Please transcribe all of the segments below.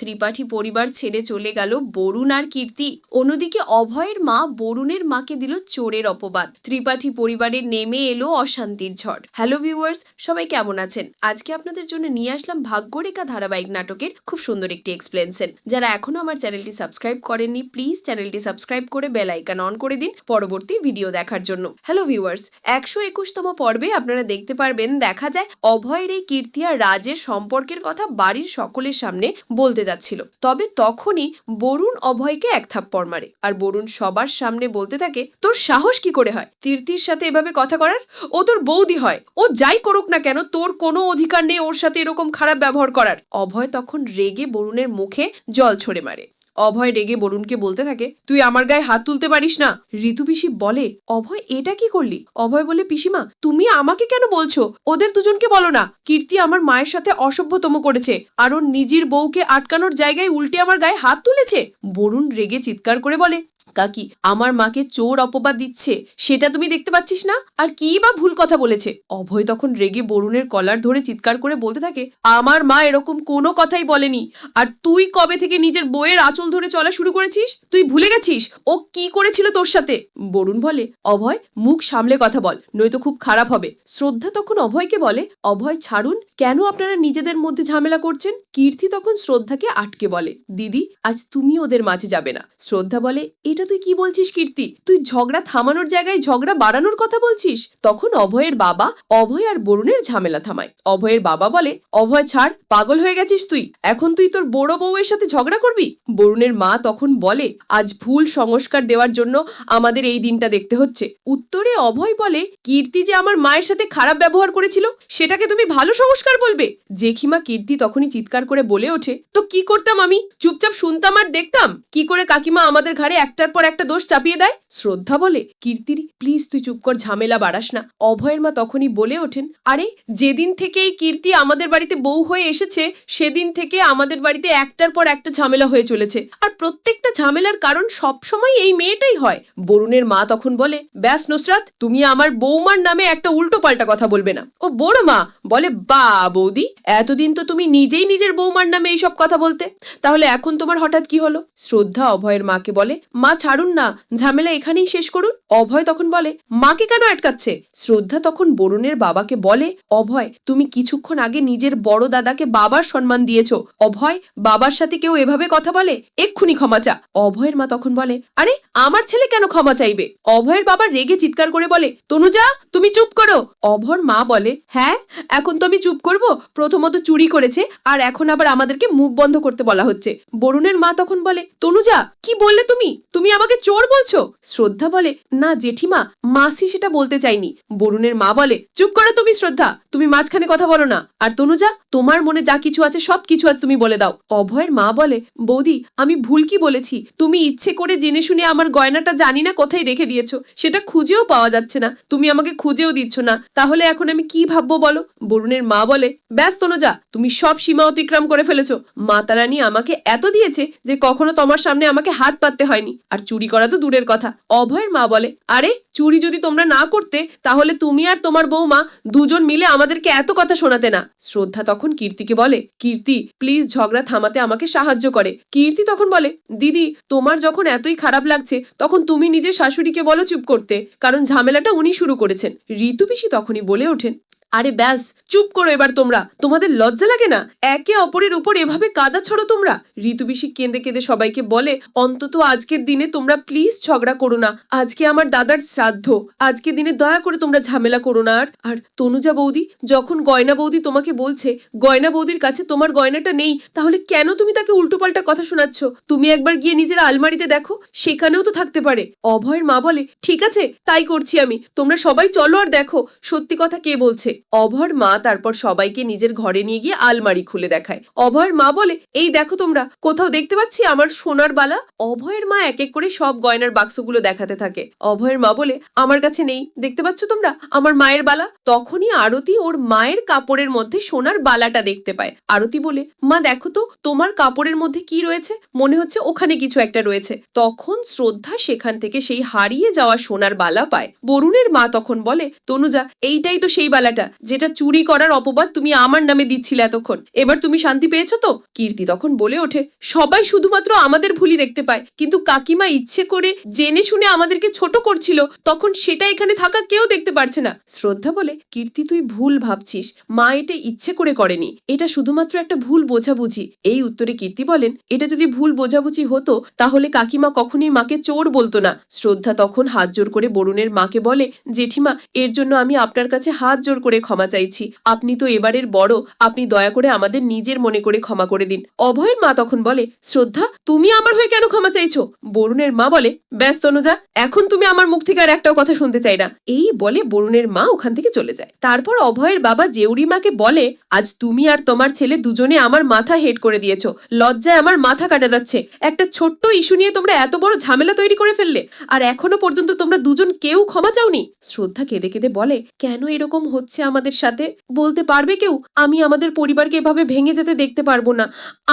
ত্রিপাঠী পরিবার ছেড়ে চলে গেল বরুণ আর কীর্তি। অন্যদিকে অভয়ের মা বরুণের মাকে দিল চোরের অপবাদ। ত্রিপাঠী পরিবারের নেমে এলো অশান্তির ঝড়। হ্যালো ভিউয়ার্স, সবাই কেমন আছেন? আজকে আপনাদের জন্য নিয়ে আসলাম ভাগ্যরেখা ধারাবাহিক নাটকের খুব সুন্দর একটি এক্সপ্লেনশন যারা এখনও আমার চ্যানেলটি সাবস্ক্রাইব করেননি প্লিজ চ্যানেলটি সাবস্ক্রাইব করে বেল আইকন অন করে দিন পরবর্তী ভিডিও দেখার জন্য। হ্যালো ভিউয়ার্স, একশো একুশতম পর্বে আপনারা দেখতে পারবেন, দেখা যায় অভয়ের এই কীর্তি আর রাজের সম্পর্কের কথা বাড়ির সকলের সামনে বলতে যাচ্ছিল। তবে তখনই বরুণ অভয়কে এক থাপ্পড় মারে আর বরুণ সবার সামনে বলতে থাকে, তোর সাহস কি করে হয়? তীর্থির সাথে এভাবে কথা করার? ও তোর বৌদি হয়। ও যাই করুক না কেন, তোর কোনো অধিকার নেই ওর সাথে এরকম খারাপ ব্যবহার করার। অভয় তখন রেগে বরুণের মুখে জল ছড়ে মারে। অভয় রেগে বরুণকে বলতে থাকে, তুই আমার গায়ে হাত তুলতে পারিস না। ঋতু পিসি বলে, অভয়, এটা কি করলি? অভয় বলে, পিসিমা, তুমি আমাকে কেন বলছো? ওদের দুজনকে বলো না। কীর্তি আমার মায়ের সাথে অসভ্যতম করেছে, আর ওর নিজের বউকে আটকানোর জায়গায় উল্টে আমার গায়ে হাত তুলেছে। বরুণ রেগে চিৎকার করে বলে কাকি আমার মাকে চোর অপবাদ দিচ্ছে? সেটা তুমি দেখতে পাচ্ছিস না? আর কি বা ভুল কথা বলেছে? অভয় তখন রেগে বরুণের কলার ধরে চিৎকার করে বলতে থাকে, আমার মা এরকম কোনো কথাই বলেনি। আর তুই কবে থেকে নিজের বইয়ের আঁচল ধরে চলা শুরু করেছিস? তুই ভুলে গেছিস? ও কি করেছিল তোর সাথে? বরুণ বলে, অভয়, মুখ সামলে কথা বল, নয়তো খুব খারাপ হবে। শ্রদ্ধা তখন অভয়কে বলে, অভয়, ছাড়ুন, কেন আপনারা নিজেদের মধ্যে ঝামেলা করছেন? কীর্তি তখন শ্রদ্ধাকে আটকে বলে, দিদি, আজ তুমি ওদের মাঝে যাবে না। শ্রদ্ধা বলে, এটা তুই কি বলছিস, কীর্তি? তুই ঝগড়া থামানোর জায়গায় ঝগড়া বাড়ানোর কথা বলছিস? তখন অভয়ের বাবা অভয় আর বরুণের ঝামেলা থামায়। অভয়ের বাবা বলে, অভয়, ছাড়, পাগল হয়ে গেছিস তুই। এখন তুই তোর বড় বউয়ের সাথে ঝগড়া করবি? বরুণের মা তখন বলে, আজ ভুল সংস্কার দেওয়ার জন্য আমাদের এই দিনটা দেখতে হচ্ছে। উত্তরে অভয় বলে, কীর্তি যে আমার মায়ের সাথে খারাপ ব্যবহার করেছিল, সেটাকে তুমি ভালো সংস্কার বলবে। জেঠিমা কীর্তি তখনই চিৎকার করে বলে ওঠে, তো কি করতাম আমি? চুপচাপ শুনতাম আর দেখতাম? কি করে কাকিমা আমাদের ঘাড়ে একটার পর একটা দোষ চাপিয়ে দেয়? শ্রদ্ধা বলে, কীর্তির প্লিজ তুই চুপ কর, ঝামেলা বাড়াস না। অভয়ের মা তখনই বলে ওঠেন, আরে, যেদিন থেকে এই কীর্তি আমাদের বাড়িতে বউ হয়ে এসেছে, সেদিন থেকে আমাদের বাড়িতে একটার পর একটা ঝামেলা হয়ে চলেছে। আর প্রত্যেকটা ঝামেলার কারণ সবসময় এই মেয়েটাই হয়। বরুণের মা তখন বলে, ব্যাস নুসরাত, তুমি আমার বৌমার নামে একটা উল্টো পাল্টা কথা বলবে না। ও বড় মা বলে, বা, বৌদি। এতদিন তো তুমি নিজেই নিজের বৌমার নামে এইসব কথা বলতে। তাহলে এখন তোমার হঠাৎ কি হলো? শ্রদ্ধা অভয়ের মাকে বলে, মা, ছাড়ুন না, ঝামেলা এখানেই শেষ করুন। অভয় তখন বলে, মাকে কেন আটকাচ্ছে? শ্রদ্ধা তখন বরুণের বাবাকে বলে, অভয়, তুমি কিছুক্ষণ আগে নিজের বড় দাদাকে বাবার সম্মান দিয়েছ। অভয়, বাবার সাথে কেউ এভাবে কথা বলে? এক্ষুনি ক্ষমা চা। অভয়ের মা তখন বলে, আরে, আমার ছেলে কেন ক্ষমা চাইবে? অভয়ের বাবা রেগে চিৎকার করে বলে, তনুজা, তুমি চুপ করো। অভর মা বলে হ্যাঁ এখন তো আমি চুপ করব প্রথমত চুরি করেছে, আর এখন আবার আমাদেরকে মুখ বন্ধ করতে বলা হচ্ছে। বরুণের মা তখন বলে, তনুজা, কি বললে তুমি? তুমি আমাকে চোর বলছো? শ্রদ্ধা বলে, না জেঠিমা, মাসি সেটা বলতে চাইনি। বরুণের মা বলে, চুপ করো তুমি শ্রদ্ধা, তুমি মাঝখানে কথা বলো না। আর তনুজা, তোমার মনে যা কিছু আছে, সব কিছু আজ তুমি বলে দাও। অভয়ের মা বলে, বৌদি, আমি ভুল কি বলেছি? তুমি ইচ্ছে করে জেনে শুনে আমার গয়নাটা জানি না কোথায় রেখে দিয়েছ। সেটা খুঁজেও পাওয়া যাচ্ছে না। তুমি আমাকে খুঁজেও দিচ্ছ না। তাহলে এখন আমি কি ভাববো বলো? বরুণের মা বলে ব্যাস তনুজা তুমি সব সীমা অতিক্রম করে ফেলেছো। মাতারানী আমাকে এত দিয়েছে যে কখনো তোমার সামনে আমাকে হাত পাততে হয়নি। আর চুরি করা তো দূরের কথা। অভয়ের মা বলে, আরে, চুরি যদি তোমরা না করতে, তাহলে তুমি আর তোমার বৌমা দুজন মিলে আমাদেরকে এত কথা শোনাতে না। শ্রদ্ধা তখন কীর্তিকে বলে, কীর্তি প্লিজ ঝগড়া থামাতে আমাকে সাহায্য করে। কীর্তি তখন বলে, দিদি, তোমার যখন এতই খারাপ লাগছে, তখন তুমি নিজের শাশুড়িকে বলো চুপ করতে। কারণ ঝামেলাটা উনি শুরু করেছেন। ঋতু পিসি তখনই বলে ওঠেন আরে ব্যাস, চুপ করো এবার তোমরা। তোমাদের লজ্জা লাগে না? একে অপরের উপর এভাবে কাদা ছড়ো তোমরা? ঋতুবিশি কেঁদে কেঁদে সবাইকে বলে, অন্তত আজকের দিনে তোমরা প্লিজ ঝগড়া করো না। আজকে আমার দাদার শ্রাদ্ধ। আজকে দিনে দয়া করে তোমরা ঝামেলা করো না। আর আর তনুজা বৌদি, যখন গয়না বৌদি তোমাকে বলছে, গয়না বৌদির কাছে তোমার গয়নাটা নেই, তাহলে কেন তুমি তাকে উল্টোপাল্টা কথা শোনাচ্ছ? তুমি একবার গিয়ে নিজের আলমারিতে দেখো, সেখানেও তো থাকতে পারে। অভয়ের মা বলে, ঠিক আছে, তাই করছি আমি। তোমরা সবাই চলো আর দেখো, সত্যি কথা কে বলছে? অভয়ের মা তারপর সবাইকে নিজের ঘরে নিয়ে গিয়ে আলমারি খুলে দেখায়। অভয়ের মা বলে, এই দেখো তোমরা, কোথাও দেখতে পাচ্ছি আমার সোনার বালা? অভয়ের মা এক এক করে সব গয়নার বাক্সগুলো দেখাতে থাকে। অভয়ের মা বলে, আমার কাছে নেই, দেখতে পাচ্ছ তোমরা? আমার মায়ের বালা? তখনই আরতি ওর মায়ের কাপড়ের মধ্যে সোনার বালাটা দেখতে পায়। আরতি বলে, মা, দেখো তো, তোমার কাপড়ের মধ্যে কি রয়েছে? মনে হচ্ছে ওখানে কিছু একটা রয়েছে। তখন শ্রদ্ধা সেখান থেকে সেই হারিয়ে যাওয়া সোনার বালা পায়। বরুণের মা তখন বলে, তনুজা, এইটাই তো সেই বালাটা। যেটা চুরি করার অপবাদ তুমি আমার নামে দিচ্ছিলে এতক্ষণ। এবার তুমি শান্তি পেয়েছ তো? কীর্তি তখন বলে ওঠে, সবাই শুধুমাত্র আমাদের ভুলই দেখতে পায়। কিন্তু কাকিমা ইচ্ছে করে জেনে শুনে আমাদেরকে ছোট করছিল, তখন সেটা এখানে থাকা কেউ দেখতে পারছে না। শ্রদ্ধা বলে, কীর্তি তুই ভুল ভাবছিস। মা এটা ইচ্ছে করে করেনি। এটা শুধুমাত্র একটা ভুল বোঝাবুঝি। এই উত্তরে কীর্তি বলেন, এটা যদি ভুল বোঝাবুঝি হতো, তাহলে কাকিমা কখনোই মাকে চোর বলতো না। শ্রদ্ধা তখন হাত জোর করে বরুণের মাকে বলে, জেঠিমা, এর জন্য আমি আপনার কাছে হাত জোর করে ক্ষমা চাইছি। আপনি তো এবারের বড়, আপনি দয়া করে আমাদের নিজের মনে করে ক্ষমা করে দিন। অভয়ের মা তখন বলে, শ্রদ্ধা, তুমি আমার হয়ে কেন ক্ষমা চাইছো? বরুণের মা বলে ব্যস্ত তনুজা, এখন তুমি আমার মুখ থেকে আর একটাও কথা শুনতে চাই না। এই বলে বরুণের মা ওখান থেকে চলে যায়। তারপর অভয়ের বাবা জেউরি মাকে বলে, আজ তুমি আর তোমার ছেলে দুজনে আমার মাথা হেড করে দিয়েছ। লজ্জায় আমার মাথা কাটা যাচ্ছে। একটা ছোট্ট ইস্যু নিয়ে তোমরা এত বড় ঝামেলা তৈরি করে ফেললে, আর এখনও পর্যন্ত তোমরা দুজন কেউ ক্ষমা চাওনি? শ্রদ্ধা কেঁদে কেঁদে বলে, কেন এরকম হচ্ছে আমাদের সাথে। বলতে পারবে কেউ? আমি আমাদের পরিবারকে এভাবে ভেঙে যেতে দেখতে পারব না।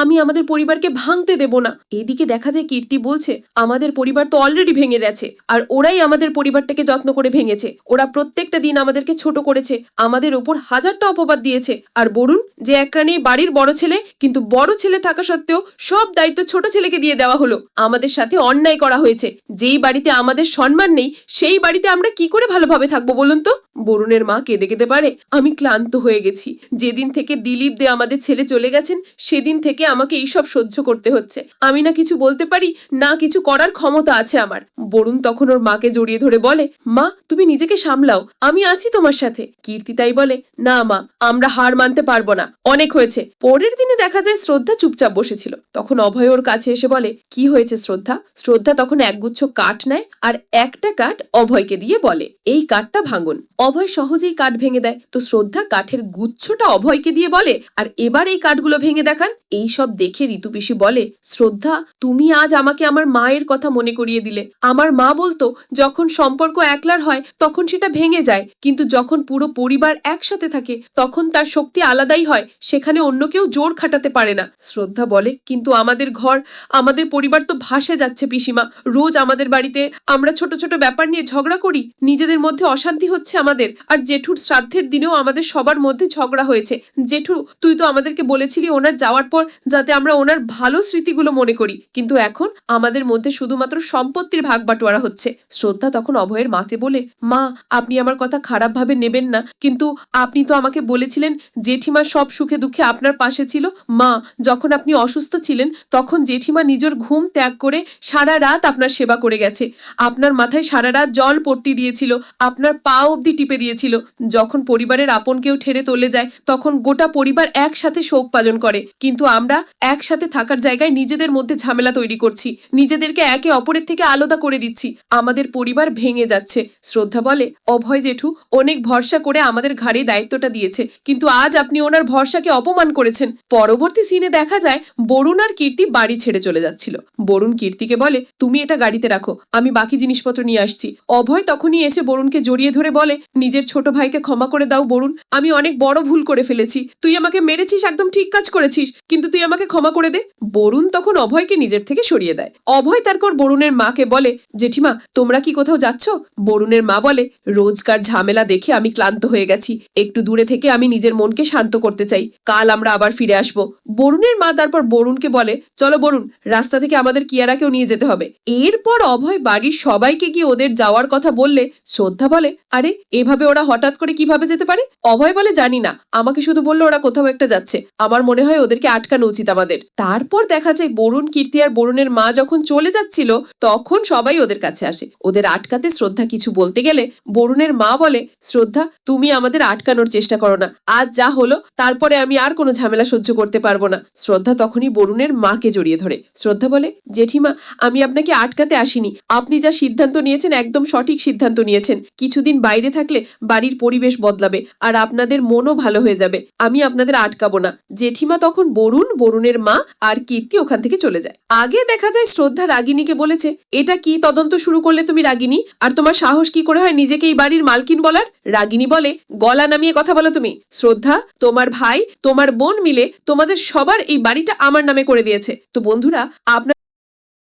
আমি আমাদের পরিবারকে ভাঙতে দেব না। এদিকে দেখা যায় কীর্তি বলছে, আমাদের পরিবার তো অলরেডি ভেঙে গেছে, আর ওরাই আমাদের পরিবারটাকে যত্ন করে ভেঙেছে। ওরা প্রত্যেকটা দিন আমাদেরকে ছোট করেছে, আমাদের ওপর হাজারটা অপবাদ দিয়েছে। আর বরুণ, যে একরানি বাড়ির বড় ছেলে, কিন্তু বড় ছেলে থাকা সত্ত্বেও সব দায়িত্ব ছোট ছেলেকে দিয়ে দেওয়া হলো। আমাদের সাথে অন্যায় করা হয়েছে। যেই বাড়িতে আমাদের সম্মান নেই, সেই বাড়িতে আমরা কি করে ভালোভাবে থাকব বলুন তো? বরুণের মা কেঁদে কেঁদে পারে। আমি ক্লান্ত হয়ে গেছি। যেদিন থেকে দিলীপ দে আমাদের ছেলে চলে গেছেন, সেদিন থেকে আমাকে এইসব সহ্য করতে হচ্ছে। আমি না কিছু বলতে পারি, না কিছু করার ক্ষমতা আছে আমার। বরুণ তখন ওর মাকে জড়িয়ে ধরে বলে, মা, তুমি নিজেকে সামলাও, আমি আছি তোমার সাথে। কীর্তি তাই বলে, না মা, আমরা হার মানতে পারব না। অনেক হয়েছে। পরের দিনে দেখা যায় শ্রদ্ধা চুপচাপ বসেছিল। তখন অভয় ওর কাছে এসে বলে, কি হয়েছে শ্রদ্ধা? শ্রদ্ধা তখন একগুচ্ছ কাঠ নেয় আর একটা কাঠ অভয়কে দিয়ে বলে, এই কাঠটা ভাঙুন। অভয় সহজেই কাঠ ভেঙে দেয়। তো শ্রদ্ধা কাঠের গুচ্ছটা অভয়কে দিয়ে বলে, আর এবার এই কাঠগুলো ভেঙে দেখান। এই সব দেখে ঋতুপিসি বলে, শ্রদ্ধা, তুমি আজ আমাকে আমার মায়ের কথা মনে করিয়ে দিলে। আমার মা বলতো, যখন সম্পর্ক একলার হয়, তখন সেটা ভেঙে যায়। কিন্তু যখন পুরো পরিবার একসাথে থাকে, তখন তার শক্তি আলাদাই হয়। সেখানে অন্য কেউ জোর খাটাতে পারে না। শ্রদ্ধা বলে, কিন্তু আমাদের ঘর, আমাদের পরিবার তো ভাসে যাচ্ছে পিসিমা। রোজ আমাদের বাড়িতে আমরা ছোট ছোট ব্যাপার নিয়ে ঝগড়া করি। নিজেদের মধ্যে অশান্তি হচ্ছে আমাদের। আর জেঠুর শ্রাদ্ধের দিনেও আমাদের সবার মধ্যে ঝগড়া হয়েছে। জেঠু, তুই তো আমাদেরকে বলেছিলি ওনার যাওয়ার পর যাতে আমরা ওনার ভালো স্মৃতিগুলো মনে করি। কিন্তু এখন আমাদের মধ্যে শুধুমাত্র সম্পত্তির ভাগ বাটোয়ারা হচ্ছে। শ্রদ্ধা তখন অভয়ের মাকে বলে, মা, আপনি আমার কথা খারাপভাবে নেবেন না। কিন্তু আপনি তো আমাকে বলেছিলেন জেঠিমা সব সুখে দুঃখে আপনার পাশে ছিল। মা, যখন আপনি অসুস্থ ছিলেন, তখন জেঠিমা নিজের ঘুম ত্যাগ করে সারা রাত আপনার সেবা করে গেছে। আপনার মাথায় সারা রাত জল পট্টি দিয়েছিল। আপনার পা অবধি টিপে দিয়েছিল। যখন পরিবারের আপন কেউ ঠেরে তোলে যায়, তখন গোটা পরিবার একসাথে শোক পালন করে। কিন্তু আমরা একসাথে থাকার জায়গায় নিজেদের মধ্যে ঝামেলা তৈরি করছি। নিজেদেরকে একে অপরের থেকে আলাদা করে দিচ্ছি। আমাদের পরিবার ভেঙে যাচ্ছে। শ্রদ্ধা বলে, অভয় জেঠু অনেক ভরসা করে আমাদের ঘাড়ে দায়িত্বটা দিয়েছে। কিন্তু আজ আপনি ওনার ভরসাকে অপমান করেছেন। পরবর্তী সিনে দেখা যায়, বরুণ আর কীর্তি বাড়ি ছেড়ে চলে যাচ্ছিল। বরুণ কীর্তিকে বলে, তুমি এটা গাড়িতে রাখো, আমি বাকি জিনিসপত্র নিয়ে আসছি। অভয় তখনই এসে বরুণকে জড়িয়ে ধরে বলে, নিজের ছোট ভাইকে ক্ষমা করে দাও, বরুণ। আমি অনেক বড় ভুল করে ফেলেছি। তুই আমাকে মেরেছিস, একদম ঠিক কাজ করেছিস, কিন্তু তুই আমাকে ক্ষমা করে দে। বরুণ তখন অভয়কে নিজের থেকে সরিয়ে দেয়। অভয় তারপর বরুণের মাকে বলে, জেঠিমা, তোমরা কি কোথাও যাচ্ছ? বরুণের মা বলে, রোজকার ঝামেলা দেখে আমি ক্লান্ত হয়ে গেছি। একটু দূরে থেকে আমি নিজের মনকে শান্ত করতে চাই। কাল আমরা আবার ফিরে আসব। বরুণের মা তারপর বরুণকে বলে, চলো বরুণ, রাস্তা থেকে আমাদের কিয়ারাকেও নিয়ে যেতে হবে। এরপর অভয় বাড়ির সবাইকে গিয়ে ওদের যাওয়ার কথা বললে শ্রদ্ধা বলে, আরে, এভাবে ওরা হঠাৎ করে কীভাবে যেতে পারে? অভয় বলে, জানি না। আমাকে শুধু বলল, ওরা কোথাও একটা যাচ্ছে। আমার মনে হয় ওদেরকে আটকানো উচিত আমাদের। তারপর দেখা যায়, বরুণ, কীর্তি আর বরুণের মা যখন চলে যাচ্ছিল, তখন সবাই ওদের কাছে আসে। ওদের আটকাতে শ্রদ্ধা কিছু বলতে গেলে, বরুণের মা বলে, শ্রদ্ধা, তুমি আমাদের আটকানোর চেষ্টা করো না। আজ যা হলো, তারপরে আমি আর কোনো ঝামেলা সহ্য করতে পারব না। শ্রদ্ধা তখনই বরুণের মাকে জড়িয়ে ধরে। শ্রদ্ধা বলে, জেঠিমা, আমি আপনাকে আটকাতে আসিনি। আপনি যা সিদ্ধান্ত নিয়েছেন, একদম সঠিক সিদ্ধান্ত নিয়েছেন। কিছুদিন বাইরে থাকলে বাড়ির পরিবেশ বদলাবে, আর আপনাদের মনও ভালো হয়ে যাবে। আমি আপনাদের আটকাবো না। জেঠিমা তখন বরুণ, বরুণের মা আর কীর্তি ওখান থেকে চলে যায়। আগে দেখা যায় শ্রদ্ধা রাগিনীকে বলেছে, এটা কি তদন্ত শুরু করলে তুমি রাগিনী? আর তোমার সাহস কি করে হয় নিজেকে এই বাড়ির মালকিন বলার? রাগিনী বলে, গলা নামিয়ে কথা বলো তুমি। শ্রদ্ধা, তোমার ভাই, তোমার বোন মিলে তোমাদের সবার এই বাড়িটা আমার নামে করে দিয়েছে। তো বন্ধুরা, আপনার